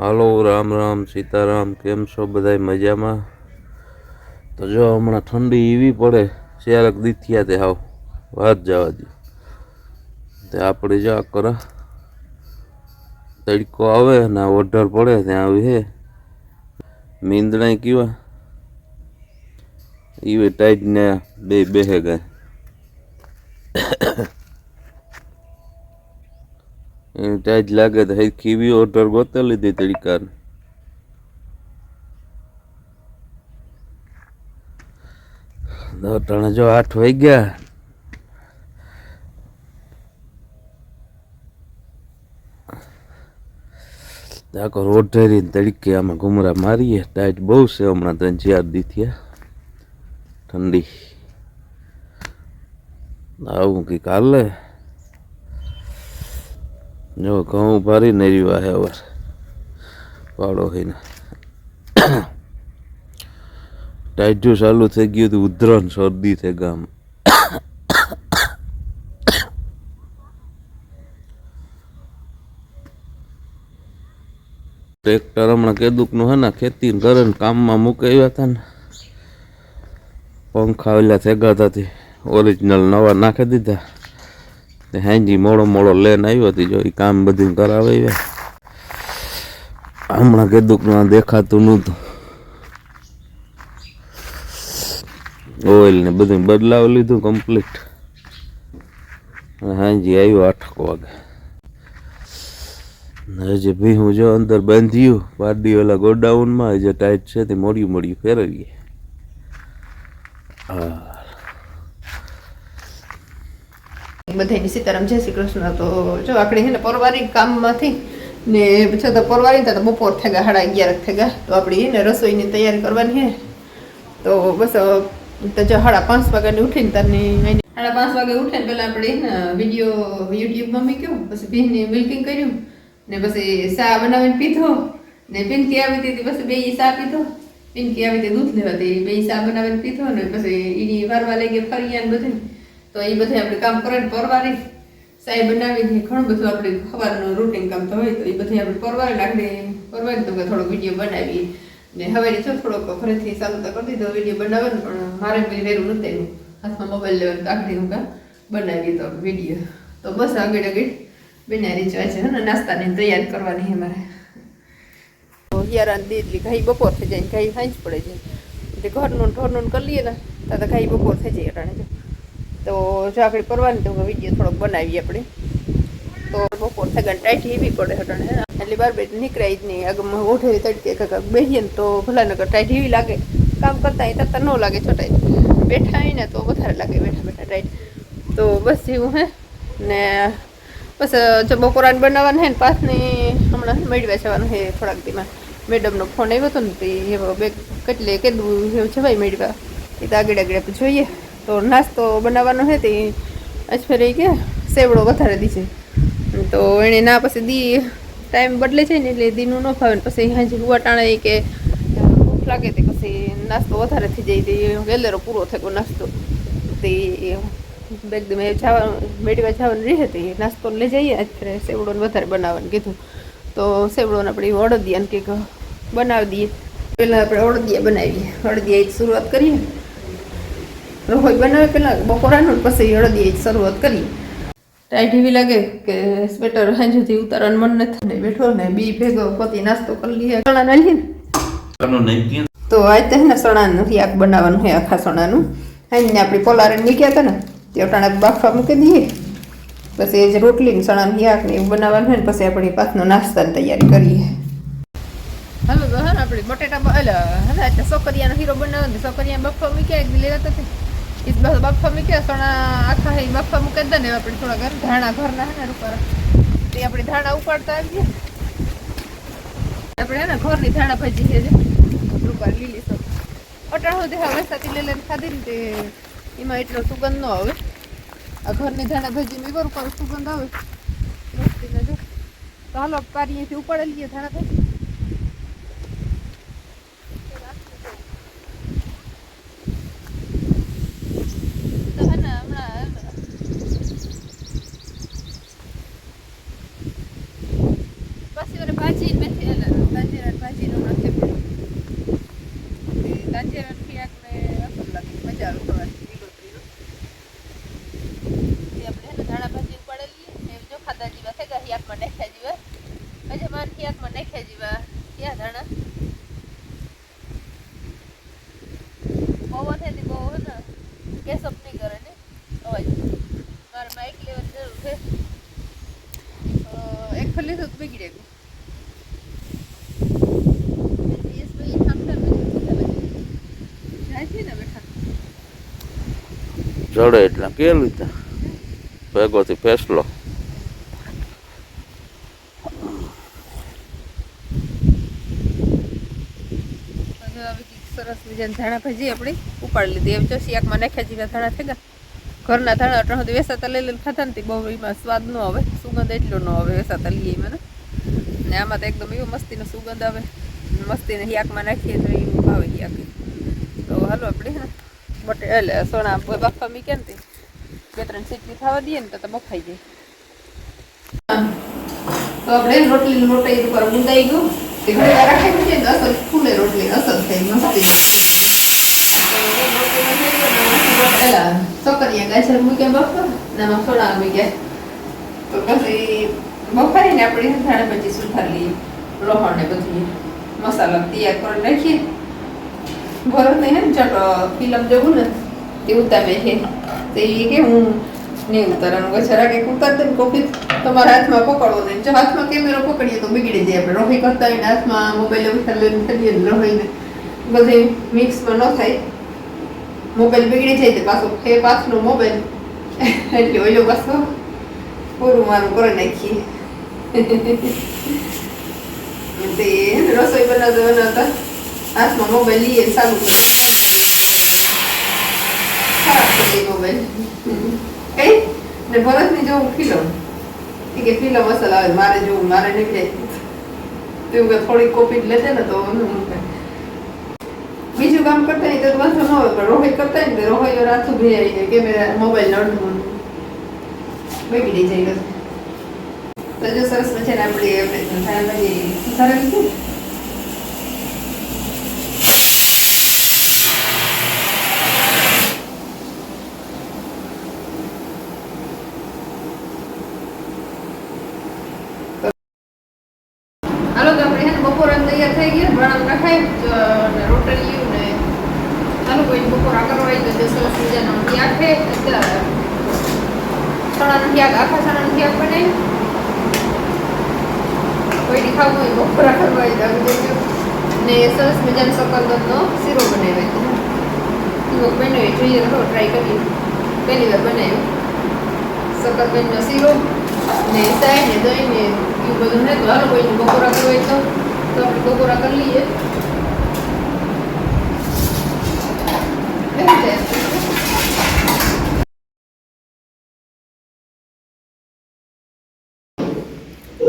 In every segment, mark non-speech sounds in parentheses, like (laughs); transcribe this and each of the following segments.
હાલો, રામ રામ, સીતારામ, કેમ છો બધાય મજામાં? તો જો હમણાં ઠંડી એવી પડે શેરક દીથિયા તે હાવ, વાત જવા દે તે આપણે જા કરા, તડકો આવે ને ઓઢર પડે ત્યાં આવી હે. મીંદણા કેવા. એવી ટાઈટ ને બે બેહે ગયા. એને ટાઈટ લાગે તો હઈ ખીવી ઓઢર ગોતે લીધી તડકા દોટાણે જો આઠ વાઈ ગયા આખો રોડ ઠેરી તડકે આમાં ઘુમરા મારીએ. ટાઈટ બહુ છે હમણાં ત્રણ ચાર દી થયા. ઠંડી. આવું કંઈક હાલે. જો ઘઉં ભારી નેરી વાહે અવાર, વાળો થઈને ટાઈટું ચાલુ થઈ ગયું હતું ઉધરણ શરદી થઈ ગામ. ટ્રેક્ટર હમણાં કેદુકનું હે ને ખેતી કરે ને કામમાં મુકાવ્યા હતા ને. પંખા ઓલા થેગાતાથી ઓરિજિનલ નવા નાખી દીધા. તે હાંજી મોડો મોડો લઈને આવ્યો હતી જો એ કામ બધું કરાવે હમણાં કીધું દેખાતું નહોતું. ઓઇલ ને બધું બદલાવ લીધું કમ્પ્લીટ હાંજી આવ્યો આઠ વાગે. હજી ભી હું જો અંદર બાંધ્યું પાડી ઓલા ગોડાઉનમાં જે ટાઈટ છે તે મોડ્યું મોડ્યું ફેરવીએ. હા. બધાની સીતારામ, જય શ્રી કૃષ્ણ. તો જો આપણે છે ને કામમાંથી ને પછી તો પરવારી તો બપોર થઈ ગયા, સાડા અગિયાર થઈ ગયા. તો આપણે એને રસોઈની તૈયારી કરવાની હે. તો બસ તો જો સાડા પાંચ વાગ્યાની ઉઠીને તને સાડા પાંચ વાગે ઉઠીને પહેલાં આપણે એને વીડિયો યુટ્યુબમાં મૂક્યો. પછી બહેનની મિલ્કિંગ કર્યું ને પછી ચા બનાવીને પીધો ને પિંકી આવી હતી પછી બે ચા પીધો. પિંકી આવી હતી દૂધ લેવાતી બે ચા બનાવીને પીધો ને પછી એની વારવા લઈ ગયા ફરિયા ને બધું. તો એ બધે આપણે કામ કરે ને પરવારી. સાહેબ બનાવી દઈએ ઘણું બધું આપણે સવારનું રૂટીન કામ તો હોય તો એ બધે આપણે પરવારી નાખી પરવારી તો થોડો વીડિયો બનાવીએ. ને હવે છો થોડોક ઘરેથી ચાલુ તો કરી દીધો વીડિયો બનાવવાનું, પણ મારે બી વેરું નથી એનું હાથમાં મોબાઈલ લેવાનું કાકડી હું કાં બનાવી તો વીડિયો તો બસ આગળ આગળ બનાવી જાય છે ને? નાસ્તાની તૈયાર કરવાની છે મારે. તો હિયારાન દીધલી ઘાઈ બપોર થઈ જાય ઘાઈ સાંજ પડે છે. ઘરનું ઢોરનું કરી લઈએ ને તો ઘાઈ બપોર થઈ જાય અટાણે તો જો આપણે કરવાની તો વીડિયો થોડોક બનાવીએ આપણે. તો બપોર થગન ટાઈટ એવી પડે હટણે એટલે બાર બે નીકળાય જ નહીં. આગળ ઓઠે તડકે કાંક બેસીએ ને તો ભલા નગર ટાઈટ એવી લાગે. કામ કરતા તરતા ન લાગે છોટાઈ બેઠા હોય ને તો વધારે લાગે બેઠા બેઠા ટાઈટ. તો બસ એવું, હે. ને બસ જો બપોરાને બનાવવાનું હે ને પાછની હમણાં મેળવ્યા જવાનું છે થોડાક દીમાં. મેડમનો ફોન આવ્યો હતો ને તો એ બે કેટલે, કેટલું ભાઈ મેળવ્યા એ તો આગળ આગળ જોઈએ. તો નાસ્તો બનાવવાનો છે તે અજફેરી ફેરે કે સેવડો વધારે દીશે તો એણે ના પછી દી ટાઈમ બદલે છે ને એટલે દીનું ન ફાવે ને પછી હાજી ગુવાટાણા એ કે, ભૂખ લાગે તે પછી નાસ્તો વધારે થઈ જાય તે ગેલેરો પૂરો થયો નાસ્તો. તે એકદમ એ જવાનું મેળવા જવાનું રહી હતી નાસ્તો લઈ જઈએ અત્યારે સેવડોને વધારે બનાવવાનું કીધું. તો સેવડોને આપણે અડદિયા ને કંઈક બનાવી દઈએ. પહેલાં આપણે અડદિયા બનાવીએ. અડદિયા શરૂઆત કરીએ. રસોઈ બનાવે પેલા બપોરાનું પછી હળદી શરૂઆત કરી. ટાઈટ એવી લાગે કે સ્વેટર સાંજથી ઉતારવાનું મન નથી. ને બેઠો ને બી ભેગો પોતી નાસ્તો કરી લઈએ. ચણા નાખીએ ને તો આજ તો ને સણાનું યાક બનાવવાનું છે આખા સણાનું. હાઈને આપણી પોલારે નીકળ્યા હતા ને તે અટાણા બાફવા મૂકી દઈએ. પછી એ જ રોટલી ને સણાનું યાક ને એવું બનાવવાનું હોય ને પછી આપણે પાછનો નાસ્તાની તૈયારી કરીએ. હાલો તો હા આપણે બટેટા એટલે હા છોકરિયાનો સોકરિયાનો હીરો બનાવવાનો છોકરિયા બફા મૂક્યા એક લેવા તો. બસ બફા મૂક્યા સોના આખા હે બફા મૂકી દે ને આપણે થોડા ઘર ધાણા ઘરના હે ને ઉપર. તે આપણે ધાણા ઉપાડતા આવીએ. આપણે હે ને ઘરની ધાણા ભાજી છે રૂપાર લીલી સો અટાણો દે હવે સાતી લે લેને ખાધી ને તે એમાં એટલો સુગંધ ન આવે. આ ઘરની ધાણા ભાજી મેં ઉપર સુગંધ આવે. મસ્તી તો હાલો, પારીએથી ઉપાડી લઈએ ધાણા ભાજી. જડે એટલે કે લીધા ભેગોથી ફેસલો. સરસ મજાની ધાણા ભાજી ઉપાડી લીધી. એમ જો શિયાકમાં નાખ્યા જેવા ધાણા થઈ ગયા ઘરના ધાણા અટાણ સુધી વેસાતા લઈ લઈને ને બહુ એમાં સ્વાદ ન આવે. સુગંધ એટલો ન આવે વેસાતા લઈએ મને ને આમાં તો એકદમ એવો મસ્તીનો સુગંધ આવે. મસ્તીને હિયાકમાં નાખીએ તો એવું ભાવે હિયાક. તો હાલો આપણે બટે એટલે સોના બફા મીકે ને બે ત્રણ સીટી થવા દઈએ ને તો બફાઈ જાય. તો આપણે રોટલી લોટે ઉપર મુંદાઈ ગયું. તે ઘણી રાખી મૂકીએ ને અસલ ફૂલે રોટલી અસલ થઈ મસ્તી પેલા ચોકરિયા ગાજર મૂક્યા બાફા, ને સોડા મૂક્યા. તો પછી બફારીને આપણે ધાણા પછી લોહણ ને બધું મસાલા તૈયાર કરી નાખીએ. ભરત નહીં ને ચટ ફિલ્મ જોવું ને તે તમે છે. તે એ કે હું નહીં ઉતારવાનું કે જરા કંઈક ઉતાર કોફી તમારા હાથમાં પકડવો ને. જો હાથમાં કેમેરો પકડીએ તો બગડી જાય આપણે. રોહી કરતા હોય હાથમાં મોબાઈલ ઉઠાર લઈને કરીએ ને રોહીને બધી મિક્સમાં ન થાય. મોબાઈલ બગડી જાય તો પાછો ફે પાછનો મોબાઈલ એટલે ઓલો પાછો પૂરું મારું કરી નાખીએ. (laughs) તે રસોઈ બનાવતા બનાવતા હાથમાં મોબાઈલ લઈએ ચાલુ ખરાબ થઈ જાય મોબાઈલ કઈ ને ભરતની જોવું ફિલ્મ ઠીક છે ફિલ્મ અસલ આવે મારે જોવું મારે નીકળે તેવું કે થોડી કોપી લેજે ને તો બીજું કામ કરતા નહીં તો વાંધો ન હોય પણ રોહિત કરતા ને તો રોહિત રાતું ભી આવી જાય કેમેરા મોબાઈલ અડધું બગડી જાય. તો જો સરસ મજાના આપણે આપણે ધાણા ભાજી સુધારેલી છે હાલો તો આપણે હે ને બપોર તૈયાર થઈ ગયા ભણાવ નખાય જો ને રોટલી ને ચાલો કોઈ બપોર આગળ હોય તો મજાનો યાદ છે ચણાનું શાક આખા ચણાનું શાક બનાવ્યું કોઈને ખાવું હોય બપોર તો દેજો ને સરસ મજાનો સકરદનનો શીરો બનાવ્યો એવો બનાવી જોઈએ રહો ટ્રાય કરી. પહેલી વાર બનાવ્યો. સકરબેનનો શીરો ને સાય ને દહીં ને એવું બધું તો હાલો કોઈને બપોરા કરવું હોય તો. તો આપણે બપોરા કરી લઈએ કેવું છે?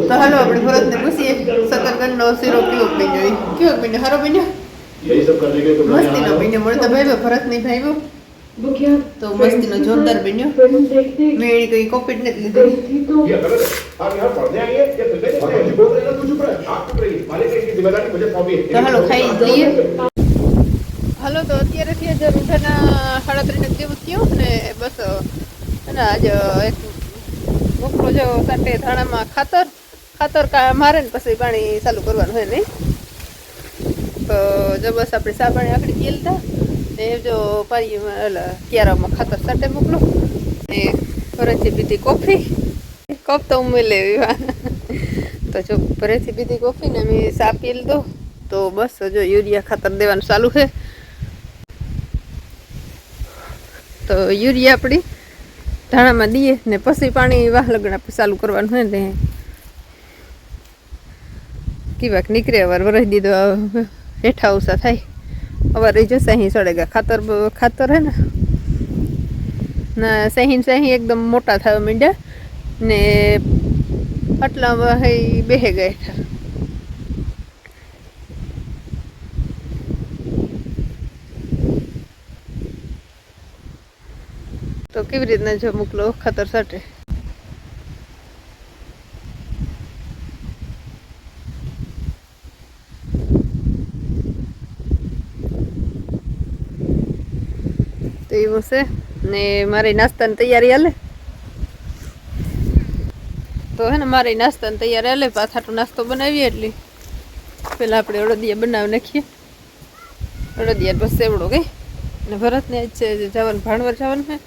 તો હાલો આપણે ભરતને પૂછીએ નો તો ખાઈ જઈએ હાલો તો અત્યારે થી જ રૂઠાના સાડા ત્રણ જેવું થયું ને બસ અને આજે એક મોકલો જો સાથે ધાણામાં ખાતર ખાતર કા મારે ને પછી પાણી ચાલુ કરવાનું હોય નહીં તો જો બસ આપણે સા પાણી આખડી ગયેલતા ને જો પાણી ક્યારામાં ખાતર સાટે મોકલો, ને ફરજથી પીધી કોફી. કપ તો ઉમેર લેવી તો જો ફરેથી પીધી કોફી ને મેં સા પી લીધો, તો બસ જો યુરિયા ખાતર દેવાનું ચાલુ છે. તો યુરિયા આપણી ધાણામાં દઈએ ને પછી પાણી વાહ લગણ આપણે ચાલુ કરવાનું હોય ને. કીવાક નીકળે અવાર વરસ દીધો હેઠા ઉસા થાય. અવાર રહી જશે, અહીં સળેગા ખાતર ખાતર હે ને? ના, સહીન સહી એકદમ મોટા થવા માંડ્યા ને આટલામાં હઈ બેહે ગયા તો કેવી રીતના જો મોકલો, ખાતર સાટે? છે. ને મારી નાસ્તાની તૈયારી હાલે. તો હે ને મારી નાસ્તાની તૈયારી હાલે, પાછાટો નાસ્તો બનાવીએ એટલે. પહેલાં આપણે અડદિયા બનાવી નાખીએ. અડદિયા બસ સેવડો કઈ અને ભરતને આજ છે જવાનું, ભાણવર જવાનું છે.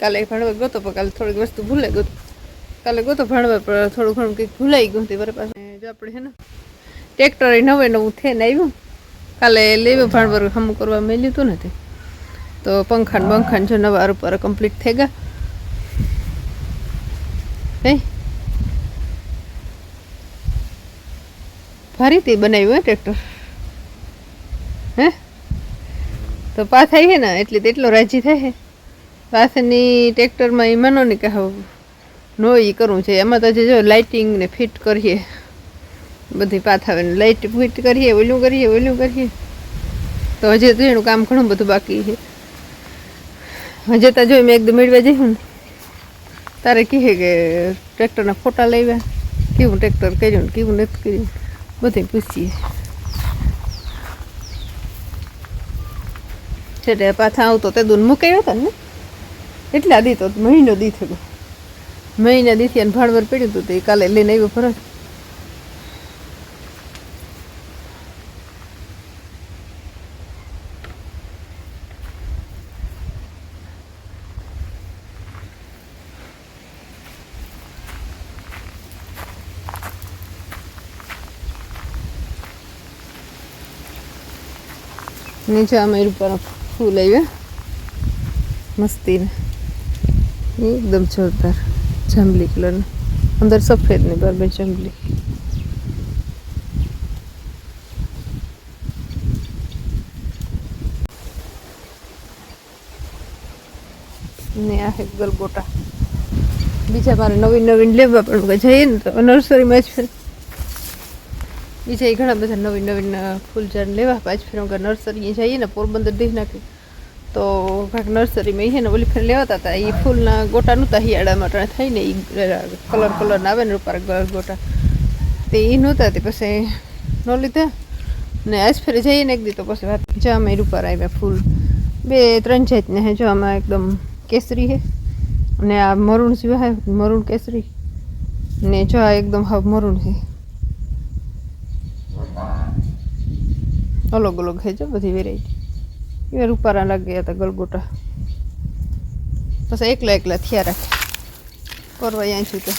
કાલે ભાણવર ગયો પણ કાલે થોડીક વસ્તુ ભૂલાઈ ગયો કાલે ગયો ભાણવર, પણ થોડું ઘણું કંઈક ભૂલાઈ ગયું હતું પાસે. જો આપણે હે ને ટ્રેક્ટર નવે નવું થઈને આવ્યું. કાલે લેવું ભાણવર, હમું કરવા મેલ્યું હતું ને તે. તો પંખાન બંખાન જો નવા ઉપર કમ્પ્લીટ થઈ ગયા. હે? ભારીથી બનાવ્યું હે ટ્રેક્ટર. હે? તો પા થાય ને એટલે તેટલો રાજી થાય છે પાછળની ટ્રેક્ટરમાં એ માનો ને કે નો એ કરવું છે. એમાં તો જે લાઇટિંગ ને ફિટ કરીએ. બધી પાથ લાઇટ ફિટ કરીએ ઓલું કરીએ ઓલું કરીએ. તો હજી તો એનું કામ ઘણું બધું બાકી છે. હજી તો જોઈ મેં એકદમ મેળવા જઈશું ને તારે કહે કે ટ્રેક્ટરના ફોટા લાવ્યા કેવું ટ્રેક્ટર કર્યું ને કેવું નથી કર્યું. બધે પૂછીએ. છેટે પાછા આવતો તે દૂન મુકાયો હતા ને? એટલે આ દીધો મહિનો દી થયો. મહિના દીથી અને ભાણવર પડ્યું હતું તે કાલે લઈને આવ્યો ફરજ નીચે આમાં ઉપર ફૂલ આવ્યા મસ્તીને. એકદમ જોરદાર જાંબલી કલરનું. અંદર સફેદ ને બરાબર જાંબલી. ને આ ગલગોટા. બીજા મારે નવીન નવીન લેવા પણ જઈએ ને તો નર્સરીમાં જ ફેર બીજા ઘણા બધા નવી નવીન ફૂલ ઝાડ લેવા પાછી ફેર કે નર્સરીએ જઈએ ને, પોરબંદર દઈ નાખી તો કાંઈક નર્સરીમાં છે ને, ઓલી ફેર લેવાતા હતા એ ફૂલના ગોટા નહોતા હિયાળામાં ટાણે થાય ને એ કલર કલર આવે ને, રૂપાર ગોટા. તે એ નહોતા, તે પછી ન લીધા. ને આજ ફેરે જઈએ ને એક દી, તો પછી વાત જો અમે રૂપાર આવ્યા ફૂલ. બે, ત્રણ જાતને હે જો આમાં એકદમ કેસરી હે અને આ મરૂણ સિવાય મરૂણ કેસરી. ને જો આ એકદમ હા, મરૂણ છે. અલગ અલગ છે જો બધી વેરાયટી એ રૂપારા લાગ્યા હતા ગલગોટા. પછી એકલા એકલા થયા રાખે. કરવા છું તો.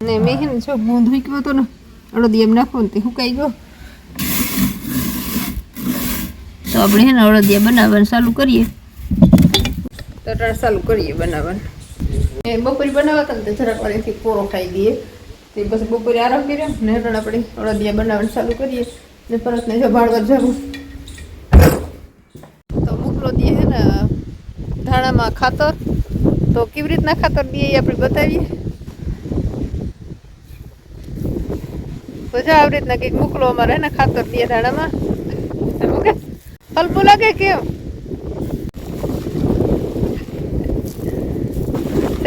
ને મેં છે ને જો ગુંદ મૂક્યો હતો ને અડદી એમ નાખો ને તે સુકાઈ ગયો તો આપણે હે ને અડદિયા બનાવવાનું ચાલુ કરીએ. તો ચાલુ કરીએ બનાવવાનું. એ બપોરે બનાવતા ને જરાક વાર એથી ખાઈ દઈએ તે પછી બપોરે આરામ કર્યો ને અટાણે આપણે અડદિયા બનાવવાનું ચાલુ કરીએ. ને પરત ને જો ભાણવર જવું. તો મોકલો દઈએ હે ને ધાણામાં ખાતર. તો કેવી રીતના ખાતર દઈએ એ આપણે બતાવીએ. તો આવી રીતના કંઈક મોકલો અમારે ને ખાતર દઈએ ધાણામાં. હલકું લાગે કેમ?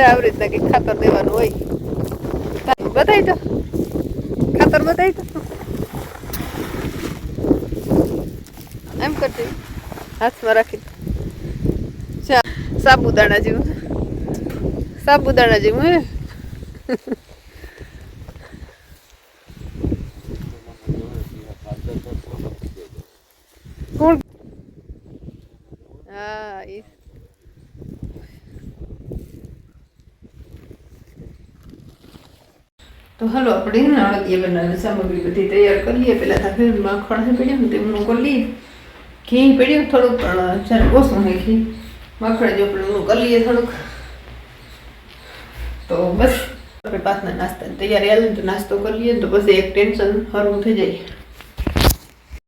આવી રીતના કંઈક ખાતર દેવાનું હોય. બતાવી દો ખાતર બતાવી દો એમ કરતી હાથમાં રાખી સાબુદાણા જેવું. સાબુદાણા જેવું, હે? હા તો હાલો આપણે ને બનાવવાની સામગ્રી બધી તૈયાર કરીએ પહેલાં તો ફેર માખણ હે પડ્યું ને તેમનું કરી લઈએ. ઘી પડ્યું થોડુંક, પણ જ્યારે ઓછું હે ઘી માખણ જો આપણે ઊંડું કરી લઈએ થોડુંક. તો બસ, આપણે પાછના નાસ્તાની તૈયારી આવીને તો નાસ્તો કરી લઈએ તો પછી એક ટેન્શન હરવું થઈ જાય.